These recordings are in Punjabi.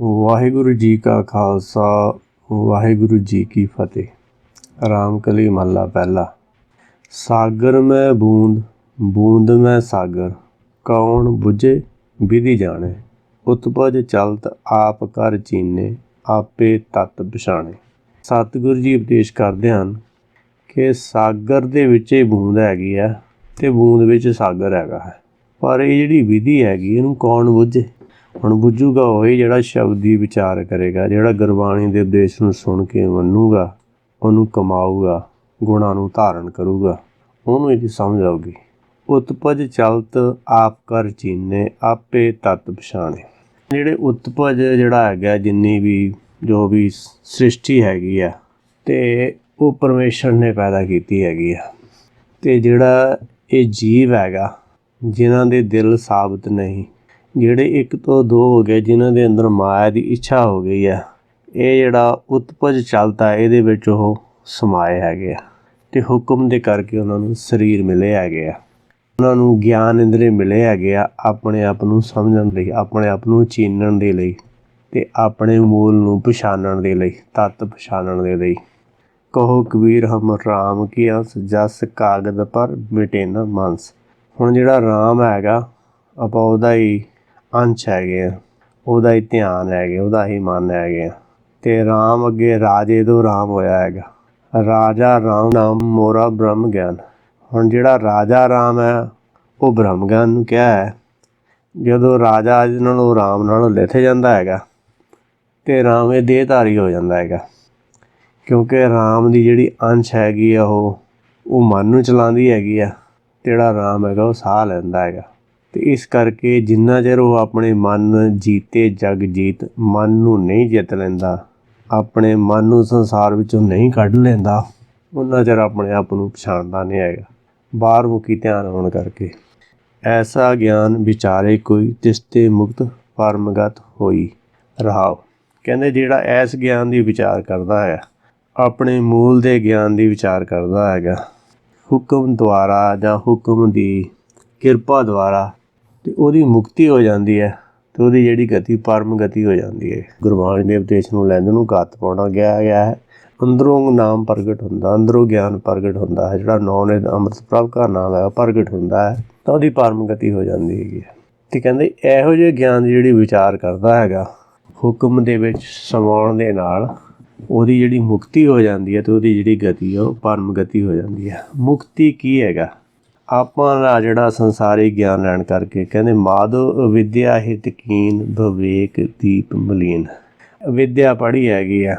ਵਾਹਿਗੁਰੂ ਜੀ ਕਾ ਖਾਲਸਾ, ਵਾਹਿਗੁਰੂ ਜੀ ਕੀ ਫਤਿਹ। ਰਾਮਕਲੀ ਮਹੱਲਾ ਪਹਿਲਾ। ਸਾਗਰ ਮੈਂ ਬੂੰਦ ਬੂੰਦ ਮੈਂ ਸਾਗਰ, ਕੌਣ ਬੁਝੇ ਵਿਧੀ ਜਾਣੇ। ਉਤਪਜ ਚਲਤ ਆਪ ਕਰ ਚੀਨੇ, ਆਪੇ ਤਤ ਪਛਾਣੇ। ਸਤਿਗੁਰੂ ਜੀ ਉਪਦੇਸ਼ ਕਰਦੇ ਹਨ ਕਿ ਸਾਗਰ ਦੇ ਵਿੱਚ ਇਹ ਬੂੰਦ ਹੈਗੀ ਆ ਤੇ ਬੂੰਦ ਵਿੱਚ ਸਾਗਰ ਹੈਗਾ ਹੈ। ਪਰ ਇਹ ਜਿਹੜੀ ਵਿਧੀ ਹੈਗੀ, ਇਹਨੂੰ ਕੌਣ ਬੁੱਝੇ? ਹੁਣ ਬੁੱਝੂਗਾ ਉਹ ਜਿਹੜਾ ਸ਼ਬਦੀ ਵਿਚਾਰ ਕਰੇਗਾ, ਜਿਹੜਾ ਗੁਰਬਾਣੀ ਦੇ ਉਪਦੇਸ਼ ਨੂੰ ਸੁਣ ਕੇ ਮੰਨੂਗਾ, ਉਹਨੂੰ ਕਮਾਊਗਾ, ਗੁਣਾਂ ਨੂੰ ਧਾਰਨ ਕਰੂਗਾ, ਉਹਨੂੰ ਇਹਦੀ ਸਮਝ ਆਊਗੀ। ਉਤਪਜ ਚਲਤ ਆਪ ਕਰ ਚੀਨੇ, ਆਪੇ ਤਤ ਪਛਾਣੇ। ਜਿਹੜੇ ਉਤਪਜ ਜਿਹੜਾ ਹੈਗਾ, ਜਿੰਨੀ ਵੀ ਜੋ ਵੀ ਸ੍ਰਿਸ਼ਟੀ ਹੈਗੀ ਆ, ਤੇ ਉਹ ਪਰਮੇਸ਼ਰ ਨੇ ਪੈਦਾ ਕੀਤੀ ਹੈਗੀ ਆ। ਤੇ ਜਿਹੜਾ ਇਹ ਜੀਵ ਹੈਗਾ, ਜਿਨ੍ਹਾਂ ਦੇ ਦਿਲ ਸਾਬਤ ਨਹੀਂ ਜਿਹੜੇ ਇੱਕ ਤੋਂ ਦੋ ਹੋ ਗਏ, ਜਿਨ੍ਹਾਂ ਦੇ ਅੰਦਰ ਮਾਇਆ ਦੀ ਇੱਛਾ ਹੋ ਗਈ ਆ, ਇਹ ਜਿਹੜਾ ਉਤਪਜ ਚੱਲਦਾ ਇਹਦੇ ਵਿੱਚ ਉਹ ਸਮਾਏ ਹੈਗੇ ਆ ਤੇ ਹੁਕਮ ਦੇ ਕਰਕੇ ਉਹਨਾਂ ਨੂੰ ਸਰੀਰ ਮਿਲੇ ਹੈਗੇ ਆ। ਉਹਨਾਂ ਨੂੰ ਗਿਆਨ ਇੰਦਰੀ ਮਿਲੇ ਹੈਗੇ ਆ ਆਪਣੇ ਆਪ ਨੂੰ ਸਮਝਣ ਲਈ, ਆਪਣੇ ਆਪ ਨੂੰ ਚੀਨਣ ਦੇ ਲਈ ਤੇ ਆਪਣੇ ਮੂਲ ਨੂੰ ਪਛਾਣਨ ਦੇ ਲਈ, ਤਤ ਪਛਾਣਨ ਦੇ ਲਈ। ਕਹੋ ਕਬੀਰ ਹਮ ਰਾਮ ਕੀ ਅੰਸ, ਜਸ ਕਾਗਦ ਪਰ ਮਿਟੇ ਨਾ ਮਾਨਸ। ਹੁਣ ਜਿਹੜਾ ਰਾਮ ਹੈਗਾ, ਆਪਾਂ ਉਹਦਾ ਹੀ ਅੰਸ਼ ਹੈਗੇ ਆ, ਉਹਦਾ ਹੀ ਧਿਆਨ ਹੈਗੇ, ਉਹਦਾ ਹੀ ਮਨ ਹੈਗੇ ਆ। ਤੇ ਰਾਮ ਅੱਗੇ ਰਾਜੇ ਤੋਂ ਰਾਮ ਹੋਇਆ ਹੈਗਾ। ਰਾਜਾ ਰਾਮ ਨਾਮ ਮੋਰਾ ਬ੍ਰਹਮ ਗਿਆਨ ਹੁਣ ਜਿਹੜਾ ਰਾਜਾ ਰਾਮ ਹੈ, ਉਹ ਬ੍ਰਹਮ ਗਿਆਨ ਨੂੰ ਕਿਹਾ ਹੈ। ਜਦੋਂ ਰਾਜਾ ਜਿਹਨਾਂ ਨੂੰ ਰਾਮ ਨਾਲੋਂ ਲਿਥ ਜਾਂਦਾ ਹੈਗਾ, ਤੇ ਰਾਮ ਇਹ ਦੇਹਧਾਰੀ ਹੋ ਜਾਂਦਾ ਹੈਗਾ। ਕਿਉਂਕਿ ਰਾਮ ਦੀ ਜਿਹੜੀ ਅੰਸ਼ ਹੈਗੀ ਆ ਉਹ ਉਹ ਮਨ ਨੂੰ ਚਲਾਉਂਦੀ ਹੈਗੀ ਆ, ਤੇ ਜਿਹੜਾ ਰਾਮ ਹੈਗਾ ਉਹ ਸਾਹ ਲੈਂਦਾ ਹੈਗਾ। ਤੇ ਇਸ ਕਰਕੇ ਜਿੰਨਾ ਚਿਰ ਉਹ ਆਪਣੇ ਮਨ ਜੀਤੇ ਜਗ ਜੀਤ ਮਨ ਨੂੰ ਨਹੀਂ ਜਿੱਤ ਲੈਂਦਾ, ਆਪਣੇ ਮਨ ਨੂੰ ਸੰਸਾਰ ਵਿੱਚੋਂ ਨਹੀਂ ਕੱਢ ਲੈਂਦਾ, ਉਹਨਾਂ ਚਿਰ ਆਪਣੇ ਆਪ ਨੂੰ ਪਛਾਣਦਾ ਨਹੀਂ ਹੈਗਾ। ਬਾਹਰ ਮੁਖੀ ਧਿਆਨ ਹੋਣ ਕਰਕੇ ਐਸਾ ਗਿਆਨ ਵਿਚਾਰੇ ਕੋਈ ਤਿਸਤੇ ਮੁਕਤ ਪਰਮਗਤ ਹੋਈ ਰਹਾਓ। ਕਹਿੰਦੇ ਜਿਹੜਾ ਐਸ ਗਿਆਨ ਦੀ ਵਿਚਾਰ ਕਰਦਾ ਹੈ ਆਪਣੇ ਮੂਲ ਦੇ ਗਿਆਨ ਦੀ ਵਿਚਾਰ ਕਰਦਾ ਹੈਗਾ, ਹੁਕਮ ਦੁਆਰਾ ਜਾਂ ਹੁਕਮ ਦੀ ਕਿਰਪਾ ਦੁਆਰਾ ਤੇ ਉਹਦੀ ਮੁਕਤੀ ਹੋ ਜਾਂਦੀ ਹੈ ਤੇ ਉਹਦੀ ਜਿਹੜੀ ਗਤੀ, ਪਰਮ ਗਤੀ ਹੋ ਜਾਂਦੀ ਹੈ। ਗੁਰਬਾਣੀ ਦੇ ਉਪਦੇਸ਼ ਨੂੰ ਲੈਂਦੇ ਨੂੰ ਘਾਤ ਪਾਉਣਾ ਗਿਆ ਗਿਆ ਹੈ। ਅੰਦਰੋਂ ਨਾਮ ਪ੍ਰਗਟ ਹੁੰਦਾ, ਅੰਦਰੋਂ ਗਿਆਨ ਪ੍ਰਗਟ ਹੁੰਦਾ ਹੈ। ਜਿਹੜਾ ਨੌ ਨੇ ਅੰਮ੍ਰਿਤ ਪ੍ਰਭ ਦਾ ਨਾਮ ਹੈ, ਉਹ ਪ੍ਰਗਟ ਹੁੰਦਾ ਹੈ, ਤਾਂ ਉਹਦੀ ਪਰਮ ਗਤੀ ਹੋ ਜਾਂਦੀ ਹੈਗੀ ਹੈ। ਤੇ ਕਹਿੰਦੇ ਇਹੋ ਜਿਹੇ ਗਿਆਨ ਦੀ ਜਿਹੜੀ ਵਿਚਾਰ ਕਰਦਾ ਹੈਗਾ, ਹੁਕਮ ਦੇ ਵਿੱਚ ਸਮਾਉਣ ਦੇ ਨਾਲ ਉਹਦੀ ਜਿਹੜੀ ਮੁਕਤੀ ਹੋ ਜਾਂਦੀ ਹੈ ਤੇ ਉਹਦੀ ਜਿਹੜੀ ਗਤੀ ਹੈ, ਉਹ ਪਰਮ ਗਤੀ ਹੋ ਜਾਂਦੀ ਹੈ। ਮੁਕਤੀ ਕੀ ਹੈਗਾ? ਆਪਾਂ ਦਾ ਜਿਹੜਾ ਸੰਸਾਰੀ ਗਿਆਨ ਲੈਣ ਕਰਕੇ ਕਹਿੰਦੇ ਮਾਧਵ ਵਿਦਿਆ ਹਿਤ ਕੀਨ ਵਿਵੇਕ ਦੀਪ ਮਲੀਨ। ਵਿਦਿਆ ਪੜ੍ਹੀ ਹੈਗੀ ਆ।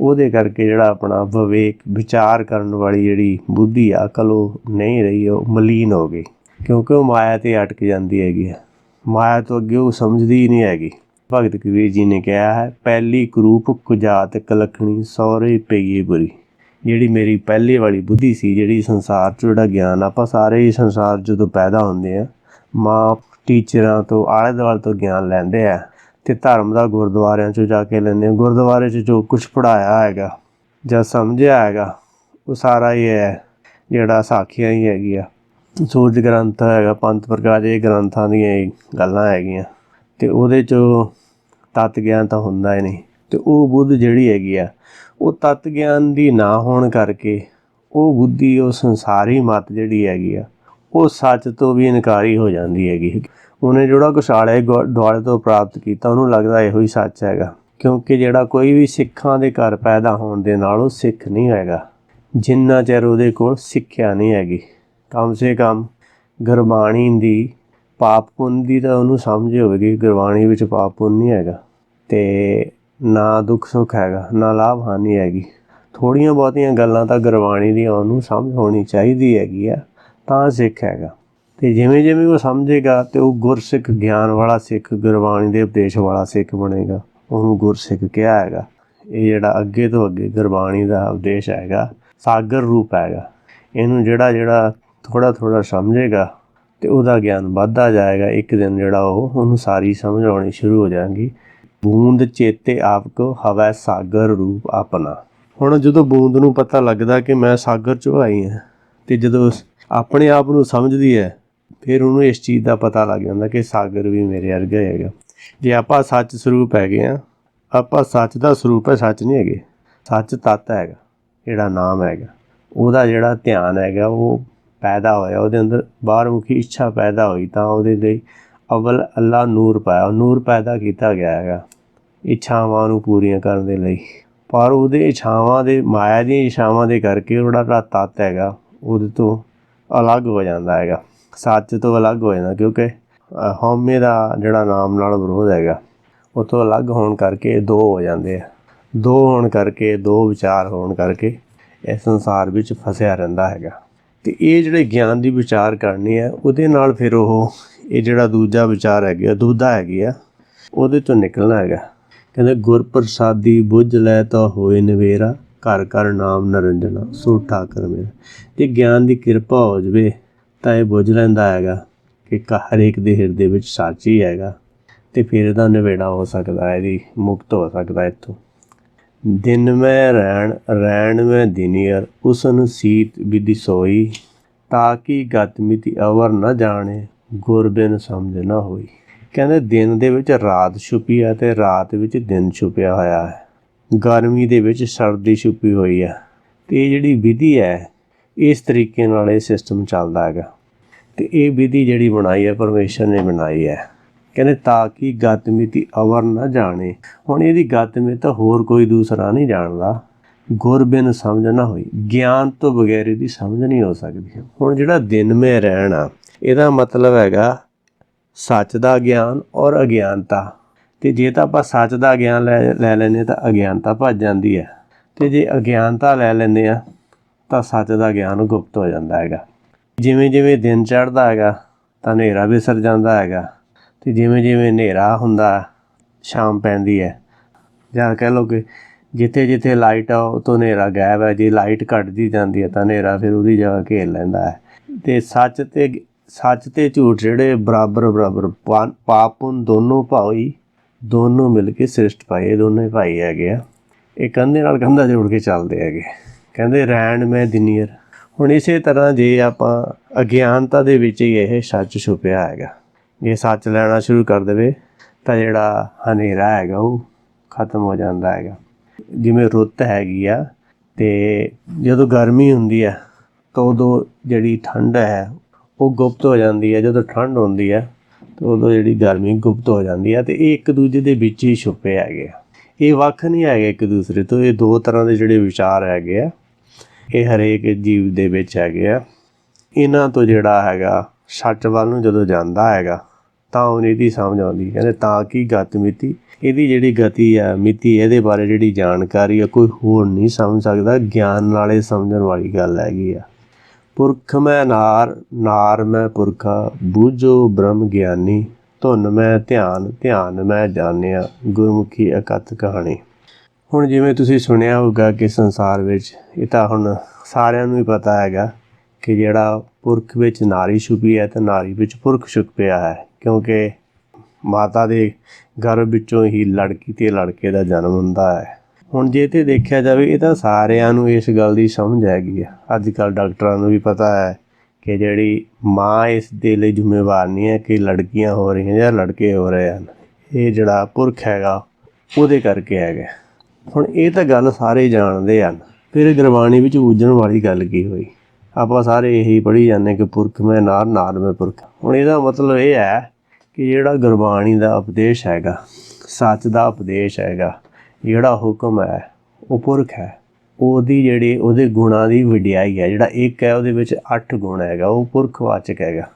ਉਹਦੇ ਕਰਕੇ ਜਿਹੜਾ ਆਪਣਾ ਵਿਵੇਕ ਵਿਚਾਰ ਕਰਨ ਵਾਲੀ ਜਿਹੜੀ ਬੁੱਧੀ ਆ, ਅਕਲ ਉਹ ਨਹੀਂ ਰਹੀ, ਉਹ ਮਲੀਨ ਹੋ ਗਈ। ਕਿਉਂਕਿ ਉਹ ਮਾਇਆ ਤੇ ਅਟਕ ਜਾਂਦੀ ਹੈਗੀ ਆ। ਮਾਇਆ ਤੋਂ ਅੱਗੇ ਉਹ ਸਮਝਦੀ ਹੀ ਨਹੀਂ ਹੈਗੀ। ਭਗਤ ਕਬੀਰ ਜੀ ਨੇ ਕਿਹਾ ਹੈ, ਪਹਿਲੀ ਕਰੂਪ ਕੁਜਾਤ ਕਲਖਣੀ ਸੌਰੇ ਪਈਏ ਬੁਰੀ। ਜਿਹੜੀ ਮੇਰੀ ਪਹਿਲੇ ਵਾਲੀ ਬੁੱਧੀ ਸੀ, ਜਿਹੜੀ ਸੰਸਾਰ 'ਚ ਜਿਹੜਾ ਗਿਆਨ, ਆਪਾਂ ਸਾਰੇ ਹੀ ਸੰਸਾਰ ਜਦੋਂ ਪੈਦਾ ਹੁੰਦੇ ਆ, ਮਾਂ ਟੀਚਰਾਂ ਤੋਂ ਆਲੇ ਦੁਆਲੇ ਤੋਂ ਗਿਆਨ ਲੈਂਦੇ ਆ ਤੇ ਧਰਮ ਦਾ ਗੁਰਦੁਆਰਿਆਂ 'ਚ ਜਾ ਕੇ ਲੈਂਦੇ ਆ। ਗੁਰਦੁਆਰੇ 'ਚ ਜੋ ਕੁਝ ਪੜਾਇਆ ਹੈਗਾ ਜਾਂ ਸਮਝਿਆ ਹੈਗਾ, ਉਹ ਸਾਰਾ ਹੀ ਹੈ, ਜਿਹੜਾ ਸਾਖੀਆਂ ਹੀ ਹੈਗੀ ਆ ਸੂਰਜ ਗ੍ਰੰਥ ਹੈਗਾ, ਪੰਥ ਪ੍ਰਕਾਸ਼, ਇਹ ਗ੍ਰੰਥਾਂ ਦੀਆਂ ਹੀ ਗੱਲਾਂ ਹੈਗੀਆਂ। ਤੇ ਉਹਦੇ 'ਚੋਂ ਤਤ ਗਿਆਨ ਤਾਂ ਹੁੰਦਾ ਹੀ ਨਹੀਂ। ਤੇ ਉਹ ਬੁੱਧ ਜਿਹੜੀ ਹੈਗੀ ਆ ਉਹ ਤਤ ਗਿਆਨ ਦੀ ਨਾ ਹੋਣ ਕਰਕੇ ਉਹ ਬੁੱਧੀ, ਉਹ ਸੰਸਾਰੀ ਮਤ ਜਿਹੜੀ ਹੈਗੀ ਆ, ਉਹ ਸੱਚ ਤੋਂ ਵੀ ਇਨਕਾਰੀ ਹੋ ਜਾਂਦੀ ਹੈਗੀ। ਉਹਨੇ ਜਿਹੜਾ ਕੁਛ ਆਲੇ ਗੁਆ- ਦੁਆਲੇ ਤੋਂ ਪ੍ਰਾਪਤ ਕੀਤਾ, ਉਹਨੂੰ ਲੱਗਦਾ ਇਹੋ ਹੀ ਸੱਚ ਹੈਗਾ। ਕਿਉਂਕਿ ਜਿਹੜਾ ਕੋਈ ਵੀ ਸਿੱਖਾਂ ਦੇ ਘਰ ਪੈਦਾ ਹੋਣ ਦੇ ਨਾਲ ਉਹ ਸਿੱਖ ਨਹੀਂ ਹੈਗਾ। ਜਿੰਨਾ ਚਿਰ ਉਹਦੇ ਕੋਲ ਸਿੱਖਿਆ ਨਹੀਂ ਹੈਗੀ। ਕਮ ਸੇ ਕਮ ਗੁਰਬਾਣੀ ਦੀ ਪਾਪ ਪੁੰਨ ਦੀ ਤਾਂ ਉਹਨੂੰ ਸਮਝ ਹੋਵੇਗੀ, ਗੁਰਬਾਣੀ ਵਿੱਚ ਪਾਪ ਪੁੰਨ ਨਹੀਂ ਹੈਗਾ। ਤੇ ਨਾ ਦੁੱਖ ਸੁੱਖ ਹੈਗਾ, ਨਾ ਲਾਭ ਹਾਨੀ ਹੈਗੀ। ਥੋੜੀਆਂ ਬਹੁਤੀਆਂ ਗੱਲਾਂ ਤਾਂ ਗੁਰਬਾਣੀ ਦੀਆਂ ਉਹਨੂੰ ਸਮਝ ਹੋਣੀ ਚਾਹੀਦੀ ਹੈਗੀ ਆ, ਤਾਂ ਸਿੱਖ ਹੈਗਾ। ਤੇ ਜਿਵੇਂ ਜਿਵੇਂ ਉਹ ਸਮਝੇਗਾ ਤੇ ਉਹ ਗੁਰਸਿੱਖ ਗਿਆਨ ਵਾਲਾ ਸਿੱਖ, ਗੁਰਬਾਣੀ ਦੇ ਉਪਦੇਸ਼ ਵਾਲਾ ਸਿੱਖ ਬਣੇਗਾ। ਉਹਨੂੰ ਗੁਰਸਿੱਖ ਕਿਹਾ ਹੈਗਾ। ਇਹ ਜਿਹੜਾ ਅੱਗੇ ਤੋਂ ਅੱਗੇ ਗੁਰਬਾਣੀ ਦਾ ਉਪਦੇਸ਼ ਹੈਗਾ, ਸਾਗਰ ਰੂਪ ਹੈਗਾ। ਇਹਨੂੰ ਜਿਹੜਾ ਜਿਹੜਾ ਥੋੜਾ ਥੋੜਾ ਸਮਝੇਗਾ ਤੇ ਉਹਦਾ ਗਿਆਨ ਵੱਧਦਾ ਜਾਏਗਾ। ਇੱਕ ਦਿਨ ਜਿਹੜਾ ਉਹ, ਉਹਨੂੰ ਸਾਰੀ ਸਮਝ ਆਉਣੀ ਸ਼ੁਰੂ ਹੋ ਜਾਏਗੀ। ਬੂੰਦ ਚੇਤੇ ਆਪ ਕੋ ਸਾਗਰ ਰੂਪ ਆਪਣਾ। ਹੁਣ ਜਦੋਂ ਬੂੰਦ ਨੂੰ ਪਤਾ ਲੱਗਦਾ ਕਿ ਮੈਂ ਸਾਗਰ ਚੋਂ ਆਈ ਹਾਂ ਤੇ ਜਦੋਂ ਆਪਣੇ ਆਪ ਨੂੰ ਸਮਝਦੀ ਹੈ, ਫਿਰ ਉਹਨੂੰ ਇਸ ਚੀਜ਼ ਦਾ ਪਤਾ ਲੱਗ ਜਾਂਦਾ ਕਿ ਸਾਗਰ ਵੀ ਮੇਰੇ ਵਰਗਾ ਹੈਗਾ। ਜੇ ਆਪਾਂ ਸੱਚ ਸਰੂਪ ਹੈਗੇ ਆ ਆਪਾਂ ਸੱਚ ਦਾ ਸਰੂਪ ਹੈ, ਸੱਚ ਨਹੀਂ ਹੈਗੇ। ਸੱਚ ਤੱਤ ਹੈਗਾ, ਜਿਹੜਾ ਨਾਮ ਹੈਗਾ। ਉਹਦਾ ਜਿਹੜਾ ਧਿਆਨ ਹੈਗਾ, ਉਹ ਪੈਦਾ ਹੋਇਆ, ਉਹਦੇ ਅੰਦਰ ਬਾਹਰਮੁਖੀ ਇੱਛਾ ਪੈਦਾ ਹੋਈ ਤਾਂ ਉਹਦੇ ਲਈ ਅਵਲ ਅੱਲਾ ਨੂਰ ਪਾਇਆ ਨੂਰ ਪੈਦਾ ਕੀਤਾ ਗਿਆ ਹੈਗਾ ਇੱਛਾਵਾਂ ਨੂੰ ਪੂਰੀਆਂ ਕਰਨ ਦੇ ਲਈ। ਪਰ ਉਹਦੇ ਇੱਛਾਵਾਂ ਦੇ ਮਾਇਆ ਦੀਆਂ ਇੱਛਾਵਾਂ ਦੇ ਕਰਕੇ ਉਹਦਾ ਜਿਹੜਾ ਤੱਤ ਹੈਗਾ ਉਹਦੇ ਤੋਂ ਅਲੱਗ ਹੋ ਜਾਂਦਾ ਹੈਗਾ ਸੱਚ ਤੋਂ ਅਲੱਗ ਹੋ ਜਾਂਦਾ ਕਿਉਂਕਿ ਅ, ਹਉਮੈ ਦਾ ਜਿਹੜਾ ਨਾਮ ਨਾਲ ਵਿਰੋਧ ਹੈਗਾ ਉਹ ਤੋਂ ਅਲੱਗ ਹੋਣ ਕਰਕੇ ਦੋ ਹੋ ਜਾਂਦੇ ਆ। ਦੋ ਹੋਣ ਕਰਕੇ ਦੋ ਵਿਚਾਰ ਹੋਣ ਕਰਕੇ ਇਹ ਸੰਸਾਰ ਵਿੱਚ ਫਸਿਆ ਰਹਿੰਦਾ ਹੈਗਾ। ਤੇ ਇਹ ਜਿਹੜੇ ਗਿਆਨ ਦੀ ਵਿਚਾਰ ਕਰਨੀ ਹੈ ਉਹਦੇ ਨਾਲ ਫਿਰ ਉਹ ਇਹ ਜਿਹੜਾ ਦੂਜਾ ਵਿਚਾਰ ਹੈਗਾ ਦੁਬਦਾ ਹੈਗੀ ਆ, ਉਹਦੇ ਤੋਂ ਨਿਕਲਣਾ ਹੈਗਾ। ਕਹਿੰਦੇ ਗੁਰ ਪ੍ਰਸਾਦੀ ਬੁੱਝ ਲੈ ਤਾਂ ਹੋਏ ਨਵੇਰਾ, ਘਰ ਘਰ ਨਾਮ ਨਰੰਜਨਾ ਸੋ ਠਾਕਰ ਮੇਰਾ। ਜੇ ਗਿਆਨ ਦੀ ਕਿਰਪਾ ਹੋ ਜਵੇ, ਤਾਂ ਇਹ ਬੁੱਝ ਲੈਂਦਾ ਹੈਗਾ ਕਿ ਹਰੇਕ ਦੇ ਹਿਰਦੇ ਵਿੱਚ ਸੱਚ ਹੀ ਹੈਗਾ, ਤੇ ਫਿਰ ਇਹਦਾ ਨਿਵੇੜਾ ਹੋ ਸਕਦਾ ਹੈ, ਇਹਦੀ ਮੁਕਤ ਹੋ ਸਕਦਾ ਇੱਥੋਂ। ਦਿਨ ਮੈਂ ਰਹਿਣ ਰਹਿਣ ਮੈਂ ਦਿਨੀਅਰ ਉਸਨ ਸੀਤ ਵਿਧੀ ਸੋਈ ਤਾਕੀ ਗਤ ਮਿਤੀ ਅਵਰ ਨਾ ਜਾਣੇ। ਗੁਰ ਬਿਨ ਸਮਝ ਨਾ ਹੋਈ। ਕਹਿੰਦੇ ਦਿਨ ਦੇ ਵਿੱਚ ਰਾਤ ਛੁਪੀ ਹੈ ਤੇ ਰਾਤ ਵਿੱਚ ਦਿਨ ਛੁਪਿਆ ਹੋਇਆ ਹੈ। ਗਰਮੀ ਦੇ ਵਿੱਚ ਸਰਦੀ ਛੁਪੀ ਹੋਈ ਹੈ। ਤੇ ਇਹ ਜਿਹੜੀ ਵਿਧੀ ਹੈ, ਇਸ ਤਰੀਕੇ ਨਾਲ ਇਹ ਸਿਸਟਮ ਚੱਲਦਾ ਹੈਗਾ। ਤੇ ਇਹ ਵਿਧੀ ਜਿਹੜੀ ਬਣਾਈ ਹੈ, ਪਰਮੇਸ਼ਰ ਨੇ ਬਣਾਈ ਹੈ। ਕਹਿੰਦੇ ਤਾਂ ਕਿ ਗਤ ਅਵਰ ਨਾ ਜਾਣੇ। ਹੁਣ ਇਹਦੀ ਗਤ ਤਾਂ ਹੋਰ ਕੋਈ ਦੂਸਰਾ ਨਹੀਂ ਜਾਣਦਾ। ਗੁਰ ਬਿਨ ਸਮਝ ਨਾ ਹੋਈ। ਗਿਆਨ ਤੋਂ ਬਗੈਰ ਇਹਦੀ ਸਮਝ ਨਹੀਂ ਹੋ ਸਕਦੀ। ਹੁਣ ਜਿਹੜਾ ਦਿਨ ਮੇ ਰਹਿਣਾ ਇਹਦਾ ਮਤਲਬ ਹੈਗਾ ਸੱਚ ਦਾ ਗਿਆਨ ਔਰ ਅਗਿਆਨਤਾ। ਤੇ ਜੇ ਤਾਂ ਆਪਾਂ ਸੱਚ ਦਾ ਗਿਆਨ ਲੈ ਲੈ ਲੈਨੇ ਤਾਂ ਅਗਿਆਨਤਾ ਭੱਜ ਜਾਂਦੀ ਹੈ। ਤੇ ਜੇ ਅਗਿਆਨਤਾ ਲੈ ਲੈਨੇ ਆ ਤਾਂ ਸੱਚ ਦਾ ਗਿਆਨ ਗੁਪਤ ਹੋ ਜਾਂਦਾ ਹੈਗਾ। ਜਿਵੇਂ ਜਿਵੇਂ ਦਿਨ ਚੜ੍ਹਦਾ ਹੈਗਾ ਤਾਂ ਹਨੇਰਾ ਵੀ ਸਰ ਜਾਂਦਾ ਹੈਗਾ। ਤੇ ਜਿਵੇਂ ਜਿਵੇਂ ਹਨੇਰਾ ਹੁੰਦਾ, ਸ਼ਾਮ ਪੈਂਦੀ ਹੈ। ਜਾਂ ਕਹਿ ਲਓ ਕਿ ਜਿੱਥੇ ਜਿੱਥੇ ਲਾਈਟ ਆ ਉਹ ਤੋਂ ਹਨੇਰਾ ਗਾਇਬ ਹੈ। ਜੇ ਲਾਈਟ ਘਟਦੀ ਜਾਂਦੀ ਹੈ ਤਾਂ ਹਨੇਰਾ ਫਿਰ ਉਹਦੀ ਜਗ੍ਹਾ ਘੇਰ ਲੈਂਦਾ ਹੈ। ਤੇ ਸੱਚ ਤੇ ਸੱਚ ਤੇ ਝੂਠ ਜਿਹੜੇ ਬਰਾਬਰ ਬਰਾਬਰ ਪਾ- ਪਾਪ ਦੋਨੋਂ ਭਾਈ ਦੋਨੋਂ ਮਿਲ ਕੇ ਸ੍ਰਿਸ਼ਟ ਭਾਈ ਇਹ ਦੋਨੇ ਭਾਈ ਹੈਗੇ ਆ। ਇਹ ਕੰਧੇ ਨਾਲ ਕੰਧਾ ਜੋੜ ਕੇ ਚੱਲਦੇ ਹੈਗੇ। ਕਹਿੰਦੇ ਰਹਿਣ ਮੈਂ ਦਿਨੀਅਰ। ਹੁਣ ਇਸੇ ਤਰ੍ਹਾਂ ਜੇ ਆਪਾਂ ਅਗਿਆਨਤਾ ਦੇ ਵਿੱਚ ਹੀ ਇਹ ਸੱਚ ਛੁਪਿਆ ਹੈਗਾ, ਜੇ ਸੱਚ ਲੈਣਾ ਸ਼ੁਰੂ ਕਰ ਦੇਵੇ, ਤਾਂ ਜਿਹੜਾ ਹਨੇਰਾ ਹੈਗਾ ਉਹ ਖਤਮ ਹੋ ਜਾਂਦਾ ਹੈਗਾ। ਜਿਵੇਂ ਰੁੱਤ ਹੈਗੀ ਆ ਤੇ ਜਦੋਂ ਗਰਮੀ ਹੁੰਦੀ ਆ, ਤਾਂ ਉਦੋਂ ਜਿਹੜੀ ਠੰਡ ਹੈ ਉਹ ਗੁਪਤ ਹੋ ਜਾਂਦੀ ਹੈ, ਜਦੋਂ ਠੰਡ ਹੁੰਦੀ ਹੈ, ਤਾਂ ਉਦੋਂ ਜਿਹੜੀ ਗਰਮੀ ਗੁਪਤ ਹੋ ਜਾਂਦੀ ਹੈ ਤੇ ਇਹ ਇੱਕ ਦੂਜੇ ਦੇ ਵਿੱਚ ਹੀ ਛੁਪੇ ਹੈਗੇ ਆ। ਇਹ ਵੱਖ ਨਹੀਂ ਹੈਗੇ ਇੱਕ ਦੂਸਰੇ ਤੋਂ, ਇਹ ਦੋ ਤਰ੍ਹਾਂ ਦੇ ਜਿਹੜੇ ਵਿਚਾਰ ਹੈਗੇ ਆ। ਇਹ ਹਰੇਕ ਜੀਵ ਦੇ ਵਿੱਚ ਹੈਗੇ ਆ। ਇਹਨਾਂ ਤੋਂ ਜਿਹੜਾ ਹੈਗਾ, ਸੱਚ ਵੱਲ ਨੂੰ ਜਦੋਂ ਜਾਂਦਾ ਹੈਗਾ, ਤਾਂ ਉਹਨੂੰ ਇਹਦੀ ਸਮਝ ਆਉਂਦੀ ਕਹਿੰਦੇ ਤਾਂ ਕਿ ਗਤ ਮਿਤੀ? ਇਹਦੀ ਜਿਹੜੀ ਗਤੀ ਆ ਮਿਤੀ ਇਹਦੇ ਬਾਰੇ ਜਿਹੜੀ ਜਾਣਕਾਰੀ ਆ ਕੋਈ ਹੋਰ ਨਹੀਂ ਸਮਝ ਸਕਦਾ। ਗਿਆਨ ਨਾਲੇ ਸਮਝਣ ਵਾਲੀ ਗੱਲ ਹੈਗੀ ਆ। ਪੁਰਖ ਮੈਂ ਨਾਰ ਨਾਰ ਮੈਂ ਪੁਰਖਾ, ਬੂਝੋ ਬ੍ਰਹਮ ਗਿਆਨੀ, ਧੁਨ ਮੈਂ ਧਿਆਨ ਧਿਆਨ ਮੈਂ ਜਾਣਿਆ, ਗੁਰਮੁਖੀ ਅਕਤ ਕਹਾਣੀ। ਹੁਣ ਜਿਵੇਂ ਤੁਸੀਂ ਸੁਣਿਆ ਹੋਊਗਾ ਕਿ ਸੰਸਾਰ ਵਿੱਚ, ਇਹ ਤਾਂ ਹੁਣ ਸਾਰਿਆਂ ਨੂੰ ਹੀ ਪਤਾ ਹੈਗਾ ਕਿ ਜਿਹੜਾ ਪੁਰਖ ਵਿੱਚ ਨਾਰੀ ਛੁਪੀ ਹੈ ਤੇ ਨਾਰੀ ਵਿੱਚ ਪੁਰਖ ਛੁਪ ਪਿਆ ਹੈ, ਕਿਉਂਕਿ ਮਾਤਾ ਦੇ ਗਰਭ ਵਿੱਚੋਂ ਹੀ ਲੜਕੀ ਤੇ ਲੜਕੇ ਦਾ ਜਨਮ ਹੁੰਦਾ ਹੈ। ਹੁਣ ਜੇ ਤੇ ਦੇਖਿਆ ਜਾਵੇ, ਇਹ ਤਾਂ ਸਾਰਿਆਂ ਨੂੰ ਇਸ ਗੱਲ ਦੀ ਸਮਝ ਹੈਗੀ ਆ। ਅੱਜ ਕੱਲ ਡਾਕਟਰਾਂ ਨੂੰ ਵੀ ਪਤਾ ਹੈ ਕਿ ਜਿਹੜੀ ਮਾਂ ਇਸ ਦੇ ਲਈ ਜ਼ਿੰਮੇਵਾਰ ਨਹੀਂ ਹੈ ਕਿ ਲੜਕੀਆਂ ਹੋ ਰਹੀਆਂ ਜਾਂ ਲੜਕੇ ਹੋ ਰਹੇ ਹਨ। ਇਹ ਜਿਹੜਾ ਪੁਰਖ ਹੈਗਾ, ਉਹਦੇ ਕਰਕੇ ਹੈਗਾ। ਹੁਣ ਇਹ ਤਾਂ ਗੱਲ ਸਾਰੇ ਜਾਣਦੇ ਹਨ। ਫਿਰ ਗੁਰਬਾਣੀ ਵਿੱਚ ਬੂਝਣ ਵਾਲੀ ਗੱਲ ਕੀ ਹੋਈ? ਆਪਾਂ ਸਾਰੇ ਇਹੀ ਪੜ੍ਹੀ ਜਾਂਦੇ ਕਿ ਪੁਰਖ ਮੈਂ ਨਾਰ ਨਾਰ ਮੈਂ ਪੁਰਖ। ਹੁਣ ਇਹਦਾ ਮਤਲਬ ਇਹ ਹੈ ਕਿ ਜਿਹੜਾ ਗੁਰਬਾਣੀ ਦਾ ਉਪਦੇਸ਼ ਹੈਗਾ, ਸੱਚ ਦਾ ਉਪਦੇਸ਼ ਹੈਗਾ ਜਿਹੜਾ ਹੁਕਮ ਹੈ ਉਹ ਪੁਰਖ ਹੈ। ਉਹਦੀ ਜਿਹੜੀ ਉਹਦੇ ਗੁਣਾਂ ਦੀ ਵਡਿਆਈ ਹੈ। ਜਿਹੜਾ ਇੱਕ ਹੈ ਉਹਦੇ ਵਿੱਚ 8 ਗੁਣ ਹੈਗਾ। ਉਹ ਪੁਰਖਵਾਚਕ ਹੈਗਾ।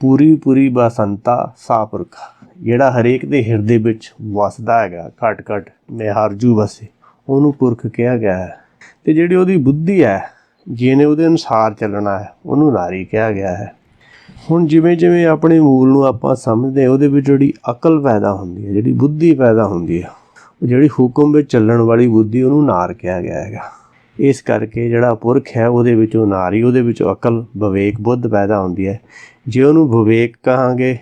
ਪੂਰੀ ਪੂਰੀ ਬਸੰਤਾ ਸਾਪੁਰਖ। ਜਿਹੜਾ ਹਰੇਕ ਦੇ ਹਿਰਦੇ ਵਿੱਚ ਵਸਦਾ ਹੈਗਾ ਘਟ ਘਟ ਨਿਹਾਰਜੂ ਵਸੇ ਉਹਨੂੰ ਪੁਰਖ ਕਿਹਾ ਗਿਆ ਹੈ। ਤੇ ਜਿਹੜੀ ਉਹਦੀ ਬੁੱਧੀ ਹੈ ਜਿਹਨੇ ਉਹਦੇ ਅਨੁਸਾਰ ਚੱਲਣਾ ਹੈ ਉਹਨੂੰ ਨਾਰੀ ਕਿਹਾ ਗਿਆ ਹੈ। ਹੁਣ ਜਿਵੇਂ ਜਿਵੇਂ ਆਪਣੇ ਮੂਲ ਨੂੰ ਆਪਾਂ ਸਮਝਦੇ ਹਾਂ, ਉਹਦੇ ਵਿੱਚ ਜਿਹੜੀ ਅਕਲ ਪੈਦਾ ਹੁੰਦੀ ਹੈ ਜਿਹੜੀ ਬੁੱਧੀ ਪੈਦਾ ਹੁੰਦੀ ਹੈ ਜਿਹੜੀ ਹੁਕਮ ਵਿੱਚ ਚੱਲਣ ਵਾਲੀ ਬੁੱਧੀ ਉਹਨੂੰ ਨਾਰ ਕਿਹਾ ਗਿਆ ਹੈਗਾ। ਇਸ ਕਰਕੇ ਜਿਹੜਾ ਪੁਰਖ ਹੈ, ਉਹਦੇ ਵਿੱਚੋਂ ਨਾਰੀ, ਉਹਦੇ ਵਿੱਚੋਂ ਅਕਲ, ਵਿਵੇਕ, ਬੁੱਧ ਪੈਦਾ ਹੁੰਦੀ ਹੈ। ਜੇ ਉਹਨੂੰ ਵਿਵੇਕ ਕਹਾਂਗੇ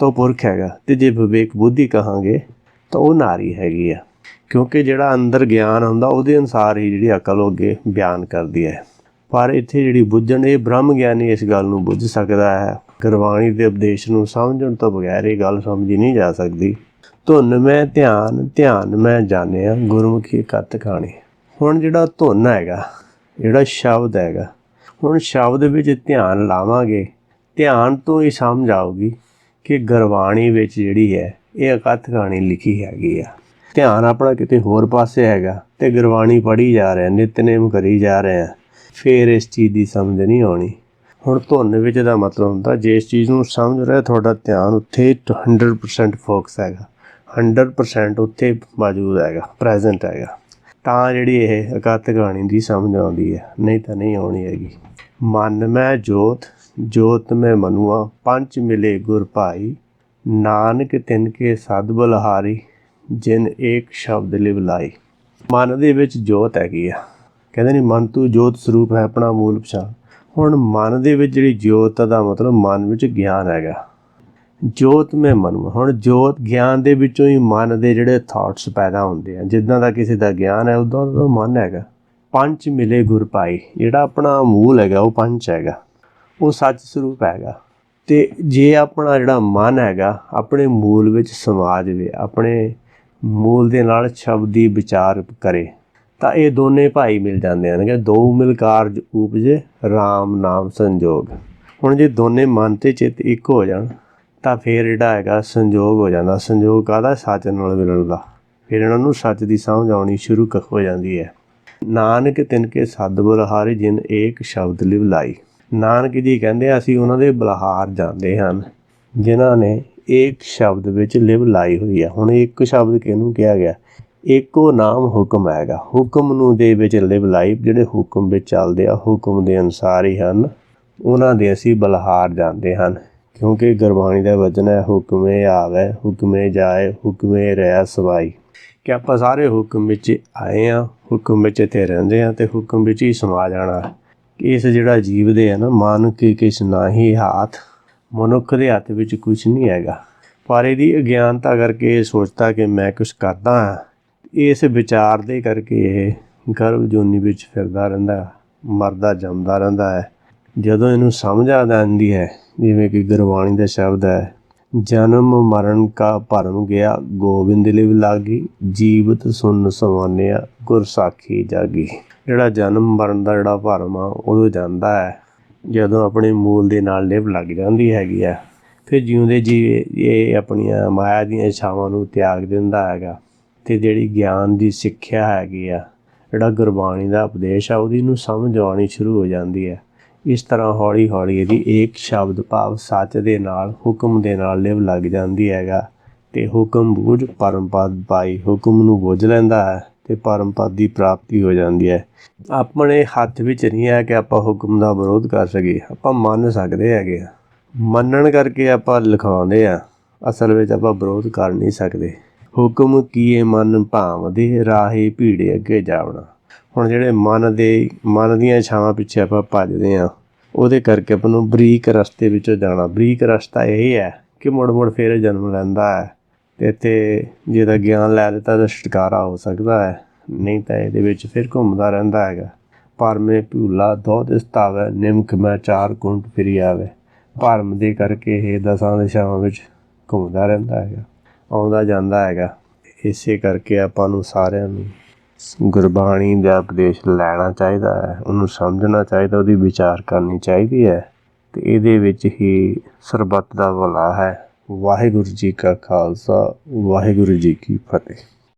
ਤਾਂ ਉਹ ਪੁਰਖ ਹੈਗਾ ਤੇ ਜੇ ਵਿਵੇਕ ਬੁੱਧੀ ਕਹਾਂਗੇ ਤਾਂ ਉਹ ਨਾਰੀ ਹੈਗੀ ਆ। ਕਿਉਂਕਿ ਜਿਹੜਾ ਅੰਦਰ ਗਿਆਨ ਹੁੰਦਾ, ਉਹਦੇ ਅਨੁਸਾਰ ਹੀ ਜਿਹੜੀ ਅਕਲ ਉਹ ਅੱਗੇ ਬਿਆਨ ਕਰਦੀ ਹੈ। ਪਰ ਇੱਥੇ ਜਿਹੜੀ ਬੁੱਝਣ, ਇਹ ਬ੍ਰਹਮ ਗਿਆਨੀ ਇਸ ਗੱਲ ਨੂੰ ਬੁੱਝ ਸਕਦਾ ਹੈ। ਗੁਰਬਾਣੀ ਦੇ ਉਪਦੇਸ਼ ਨੂੰ ਸਮਝਣ ਤੋਂ ਬਗੈਰ ਇਹ ਗੱਲ ਸਮਝੀ ਨਹੀਂ ਜਾ ਸਕਦੀ। ਧੁਨ ਮੈਂ ਧਿਆਨ ਧਿਆਨ ਮੈਂ ਜਾਣਿਆ, ਗੁਰਮੁਖੀ ਕਤ ਕਹਾਣੀ ਹੁਣ ਜਿਹੜਾ ਧੁਨ ਹੈਗਾ, ਜਿਹੜਾ ਸ਼ਬਦ ਹੈਗਾ, ਹੁਣ ਸ਼ਬਦ ਵਿੱਚ ਧਿਆਨ ਲਾਵਾਂਗੇ, ਧਿਆਨ ਤੋਂ ਹੀ ਸਮਝ ਆਊਗੀ ਕਿ ਗੁਰਬਾਣੀ ਵਿੱਚ ਜਿਹੜੀ ਹੈ, ਇਹ ਅਕਥ ਕਹਾਣੀ ਲਿਖੀ ਹੈਗੀ ਆ। ਧਿਆਨ ਆਪਣਾ ਕਿਤੇ ਹੋਰ ਪਾਸੇ ਹੈਗਾ ਤੇ ਗੁਰਬਾਣੀ ਪੜ੍ਹੀ ਜਾ ਰਿਹਾ ਨਿਤਨੇਮ ਕਰੀ ਜਾ ਰਹੇ ਆ, ਫੇਰ ਇਸ ਚੀਜ਼ ਦੀ ਸਮਝ ਨਹੀਂ ਆਉਣੀ। ਹੁਣ ਧੁਨ ਵਿੱਚ ਦਾ ਮਤਲਬ ਹੁੰਦਾ, ਜੇ ਇਸ ਚੀਜ਼ ਨੂੰ ਸਮਝ ਰਿਹਾ, ਤੁਹਾਡਾ ਧਿਆਨ ਉੱਥੇ 100% ਫੋਕਸ ਹੈਗਾ। 100% ਉੱਥੇ ਮੌਜੂਦ ਹੈਗਾ ਪ੍ਰੈਜ਼ੈਂਟ ਹੈਗਾ। ਤਾਂ ਜਿਹੜੀ ਇਹ ਇਕੱਤ ਕਹਾਣੀ ਦੀ ਸਮਝ ਆਉਂਦੀ ਹੈ, ਨਹੀਂ ਤਾਂ ਨਹੀਂ ਆਉਣੀ ਹੈਗੀ। ਮਨ ਮੈਂ ਜੋਤ ਜੋਤ ਮੈਂ ਮਨੁਆ, ਪੰਜ ਮਿਲੇ ਗੁਰ ਭਾਈ। ਨਾਨਕ ਤਿਨ ਕੇ ਸਦ ਬਲਹਾਰੀ, ਜਿਨ ਏਕ ਸ਼ਬਦ ਲਿਵ ਲਾਈ। ਮਨ ਦੇ ਵਿੱਚ ਜੋਤ ਹੈਗੀ ਆ। ਕਹਿੰਦੇ ਨਹੀਂ ਮਨ ਤੂੰ ਜੋਤ ਸਰੂਪ ਹੈ, ਆਪਣਾ ਮੂਲ ਪਛਾਣ। ਹੁਣ ਮਨ ਦੇ ਵਿੱਚ ਜਿਹੜੀ ਜੋਤ ਦਾ ਮਤਲਬ ਮਨ ਵਿੱਚ ਗਿਆਨ ਹੈਗਾ। ਜੋਤ ਮੈਂ ਮਨ। ਹੁਣ ਜੋਤ ਗਿਆਨ ਦੇ ਵਿੱਚੋਂ ਹੀ ਮਨ ਦੇ ਜਿਹੜੇ ਥਾਟਸ ਪੈਦਾ ਹੁੰਦੇ ਆ। ਜਿੱਦਾਂ ਦਾ ਕਿਸੇ ਦਾ ਗਿਆਨ ਹੈ, ਉਦਾਂ ਦਾ ਮਨ ਹੈਗਾ। ਪੰਜ ਮਿਲੇ ਗੁਰ ਪਾਈ ਜਿਹੜਾ ਆਪਣਾ ਮੂਲ ਹੈਗਾ, ਉਹ ਪੰਜ ਹੈਗਾ। ਉਹ ਸੱਚ ਸਰੂਪ ਹੈਗਾ। ਤੇ ਜੇ ਆਪਣਾ ਜਿਹੜਾ ਮਨ ਹੈਗਾ, ਆਪਣੇ ਮੂਲ ਵਿੱਚ ਸਮਾ ਜਾਵੇ ਆਪਣੇ ਮੂਲ ਦੇ ਨਾਲ ਸ਼ਬਦੀ ਵਿਚਾਰ ਕਰੇ, ਤਾਂ ਇਹ ਦੋਨੇ ਭਾਈ ਮਿਲ ਜਾਂਦੇ ਹਨ। ਕਿ ਦੋ ਮਿਲ ਕਾਰਜ ਉਪਜੇ RAM ਨਾਮ ਸੰਜੋਗ। ਹੁਣ ਜੇ ਦੋਨੇ ਮਨ ਤੇ ਚਿੱਤ ਇੱਕ ਹੋ ਜਾਣ ਤਾਂ ਫਿਰ ਜਿਹੜਾ ਹੈਗਾ ਸੰਜੋਗ ਹੋ ਜਾਂਦਾ। ਸੰਜੋਗ ਕਾਹਦਾ? ਸੱਚ ਨਾਲ ਮਿਲਣ ਦਾ। ਫਿਰ ਇਹਨਾਂ ਨੂੰ ਸੱਚ ਦੀ ਸਮਝ ਆਉਣੀ ਸ਼ੁਰੂ ਕ- ਹੋ ਜਾਂਦੀ ਹੈ। ਨਾਨਕ ਤਿਨਕੇ ਸਦ ਬੁਲਹਾਰੀ ਜਿਨ ਏਕ ਸ਼ਬਦ ਲਿਵ ਲਾਈ। ਨਾਨਕ ਜੀ ਕਹਿੰਦੇ ਅਸੀਂ ਉਹਨਾਂ ਦੇ ਬਲਹਾਰ ਜਾਂਦੇ ਹਨ ਜਿਨ੍ਹਾਂ ਨੇ ਏਕ ਸ਼ਬਦ ਵਿੱਚ ਲਿਵ ਲਾਈ ਹੋਈ ਹੈ। ਹੁਣ ਇੱਕ ਸ਼ਬਦ ਕਿਹਨੂੰ ਕਿਹਾ ਗਿਆ? ਇੱਕੋ ਨਾਮ ਹੁਕਮ ਹੈਗਾ। ਹੁਕਮ ਨੂੰ ਦੇ ਵਿੱਚ ਲਿਵ ਲਾਈ, ਜਿਹੜੇ ਹੁਕਮ ਵਿੱਚ ਚੱਲਦੇ ਆ, ਹੁਕਮ ਦੇ ਅਨੁਸਾਰ ਹੀ ਹਨ। ਉਹਨਾਂ ਦੇ ਅਸੀਂ ਬਲਹਾਰ ਜਾਂਦੇ ਹਨ। ਕਿਉਂਕਿ ਗੁਰਬਾਣੀ ਦਾ ਵਚਨ ਹੈ, ਹੁਕਮੇ ਆਵੇ, ਹੁਕਮੇ ਜਾਏ, ਹੁਕਮੇ ਰਹਿ ਸਵਾਈ। ਕਿ ਆਪਾਂ ਸਾਰੇ ਹੁਕਮ ਵਿੱਚ ਆਏ ਆ, ਹੁਕਮ ਵਿੱਚ ਇੱਥੇ ਰਹਿੰਦੇ ਆ ਤੇ ਹੁਕਮ ਵਿੱਚ ਹੀ ਸਮਾ ਜਾਣਾ। ਇਸ ਜਿਹੜਾ ਜੀਵ ਦੇ ਹੈ ਨਾ ਮਨ ਕੀ ਕਿਸ ਨਾਹੀ ਹੱਥ, ਮਨੁੱਖ ਦੇ ਹੱਥ ਵਿੱਚ ਕੁਝ ਨਹੀਂ ਹੈਗਾ। ਪਰ ਇਹਦੀ ਅਗਿਆਨਤਾ ਕਰਕੇ ਇਹ ਸੋਚਦਾ ਕਿ ਮੈਂ ਕੁਝ ਕਰਦਾ ਹਾਂ ਇਸ ਵਿਚਾਰ ਦੇ ਕਰਕੇ ਇਹ ਗਰਭ ਜੋਨੀ ਵਿੱਚ ਫਿਰਦਾ ਰਹਿੰਦਾ, ਮਰਦਾ, ਜੰਮਦਾ ਰਹਿੰਦਾ ਹੈ। ਜਦੋਂ ਇਹਨੂੰ ਸਮਝ ਆ ਜਾਂਦੀ ਹੈ ਜਿਵੇਂ ਕਿ ਗੁਰਬਾਣੀ ਦਾ ਸ਼ਬਦ ਹੈ, ਜਨਮ ਮਰਨ ਕਾ ਭਰਮ ਗਿਆ, ਗੋਬਿੰਦ ਲਿਵ ਲਾਗੀ, ਜੀਵਤ ਸੁਨ ਸਵਾਨਿਆ, ਗੁਰ ਸਾਖੀ ਜਾਗੀ। ਜਿਹੜਾ ਜਨਮ ਮਰਨ ਦਾ ਜਿਹੜਾ ਭਰਮ ਆ, ਉਦੋਂ ਜਾਂਦਾ ਹੈ, ਜਦੋਂ ਆਪਣੇ ਮੂਲ ਦੇ ਨਾਲ ਲਿਵ ਲੱਗ ਜਾਂਦੀ ਹੈਗੀ ਆ ਫਿਰ ਜਿਉਂਦੇ ਜੀ ਇਹ ਆਪਣੀਆਂ ਮਾਇਆ ਦੀਆਂ ਇੱਛਾਵਾਂ ਨੂੰ ਤਿਆਗ ਦਿੰਦਾ ਹੈਗਾ। ਤੇ ਜਿਹੜੀ ਗਿਆਨ ਦੀ ਸਿੱਖਿਆ ਹੈਗੀ ਆ, ਜਿਹੜਾ ਗੁਰਬਾਣੀ ਦਾ ਉਪਦੇਸ਼ ਆ, ਉਹਦੀ ਨੂੰ ਸਮਝ ਆਉਣੀ ਸ਼ੁਰੂ ਹੋ ਜਾਂਦੀ ਹੈ। ਇਸ ਤਰ੍ਹਾਂ ਹੌਲੀ ਹੌਲੀ ਇਹਦੀ ਏਕ ਸ਼ਬਦ ਭਾਵ ਸੱਚ ਦੇ ਨਾਲ, ਹੁਕਮ ਦੇ ਨਾਲ ਲਿਵ ਲੱਗ ਜਾਂਦੀ ਹੈਗਾ। ਤੇ ਹੁਕਮ ਬੂਝ ਪਰਮਪਦ ਪਾਈ ਹੁਕਮ ਨੂੰ ਬੁੱਝ ਲੈਂਦਾ ਹੈ ਤੇ ਪਰਮਪਦ ਦੀ ਪ੍ਰਾਪਤੀ ਹੋ ਜਾਂਦੀ ਹੈ। ਆਪਣੇ ਹੱਥ ਵਿੱਚ ਨਹੀਂ ਹੈ ਕਿ ਆਪਾਂ ਹੁਕਮ ਦਾ ਵਿਰੋਧ ਕਰ ਸਕੀਏ, ਆਪਾਂ ਮੰਨ ਸਕਦੇ ਹੈਗੇ ਆ ਮੰਨਣ ਕਰਕੇ ਆਪਾਂ ਲਿਖਾਉਂਦੇ ਆ ਅਸਲ ਵਿੱਚ ਆਪਾਂ ਵਿਰੋਧ ਕਰ ਨਹੀਂ ਸਕਦੇ। ਹੁਕਮ ਕੀਏ ਮਨ ਭਾਵਦੇ, ਰਾਹੇ ਭੀੜੇ ਅੱਗੇ ਜਾਵਣਾ। ਹੁਣ ਜਿਹੜੇ ਮਨ ਦੇ, ਮਨ ਦੀਆਂ ਇੱਛਾਵਾਂ ਪਿੱਛੇ ਆਪਾਂ ਭੱਜਦੇ ਆ ਉਹਦੇ ਕਰਕੇ ਆਪਾਂ ਨੂੰ ਬਰੀਕ ਰਸਤੇ ਵਿੱਚੋਂ ਜਾਣਾ। ਬਰੀਕ ਰਸਤਾ ਇਹ ਹੈ ਕਿ ਮੁੜ ਮੁੜ ਫੇਰ ਜਨਮ ਲੈਂਦਾ ਹੈ ਤੇ ਇੱਥੇ ਜਿਹਦਾ ਗਿਆਨ ਲੈ ਲਿੱਤਾ ਤਾਂ ਛੁਟਕਾਰਾ ਹੋ ਸਕਦਾ ਹੈ। ਨਹੀਂ ਤਾਂ ਇਹਦੇ ਵਿੱਚ ਫਿਰ ਘੁੰਮਦਾ ਰਹਿੰਦਾ ਹੈਗਾ। ਪਰ ਮੈਂ ਭੂਲਾ ਦੋ ਦਿਸਤਾਵੇ ਨਿਮਕ ਮੈਂ ਚਾਰ ਕੁੰਟ ਫਿਰੀ ਆਵੇ। ਭਰਮ ਦੇ ਕਰਕੇ ਇਹ ਦਸਾਂ ਦਿਸ਼ਾਵਾਂ ਵਿੱਚ ਘੁੰਮਦਾ ਰਹਿੰਦਾ ਹੈਗਾ, ਆਉਂਦਾ ਜਾਂਦਾ ਹੈਗਾ। ਇਸੇ ਕਰਕੇ ਆਪਾਂ ਨੂੰ ਸਾਰਿਆਂ ਨੂੰ ਗੁਰਬਾਣੀ ਦਾ ਉਪਦੇਸ਼ ਲੈਣਾ ਚਾਹੀਦਾ ਹੈ, ਉਹਨੂੰ ਸਮਝਣਾ ਚਾਹੀਦਾ, ਉਹਦੀ ਵਿਚਾਰ ਕਰਨੀ ਚਾਹੀਦੀ ਹੈ। ਤੇ ਇਹਦੇ ਵਿੱਚ ਹੀ ਸਰਬੱਤ ਦਾ ਭਲਾ ਹੈ। ਵਾਹਿਗੁਰੂ ਜੀ ਕਾ ਖਾਲਸਾ, ਵਾਹਿਗੁਰੂ ਜੀ ਕੀ ਫਤਿਹ।